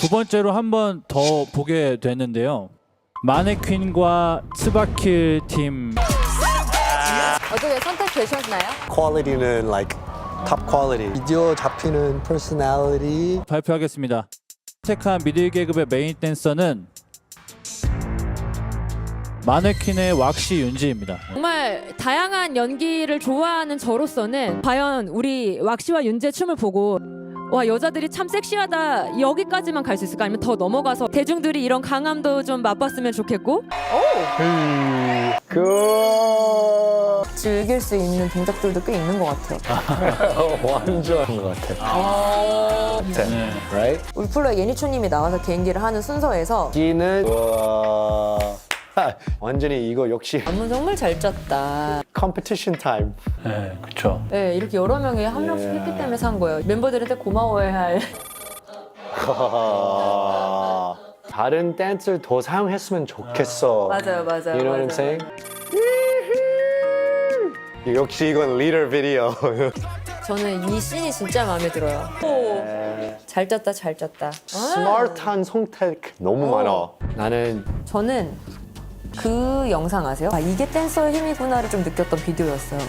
두 번째로 한 번 더 보게 됐는데요. 마네퀸과ツバ킬 팀 어떻게 선택되셨나요? 퀄리티는 like top quality. 비디오 잡히는 personality. 발표하겠습니다. 선택한 미들 계급의 메인 댄서는 마네퀸의 왁시 윤지입니다. 정말 다양한 연기를 좋아하는 저로서는 과연 우리 왁시와 윤재 춤을 보고 와 여자들이 참 섹시하다 여기까지만 갈 수 있을까 아니면 더 넘어가서 대중들이 이런 강함도 좀 맛봤으면 좋겠고 그 즐길 수 있는 동작들도 꽤 있는 것 같아요. 완전 것 같아. 네. Right? 울프로 예니초님이 나와서 개인기를 하는 순서에서 기는 와 완전히 이거 역시 안무 정말 잘 짰다. competition time. 네, 그렇죠. 네, 이렇게 여러 명이 한 명씩 했기 때문에 산 거예요. 멤버들한테 고마워해야 할. 다른 댄스를 더 사용했으면 좋겠어. 맞아요, 맞아요. You know what I'm saying? 역시 이건 리더 비디오. 저는 이 씬이 진짜 마음에 들어요. 오, 잘 짰다, 잘 짰다. 스마트한 선택 너무 많아. 나는 저는 그 영상 아세요? 아, 이게 댄서의 힘이구나를 좀 느꼈던 비디오였어요.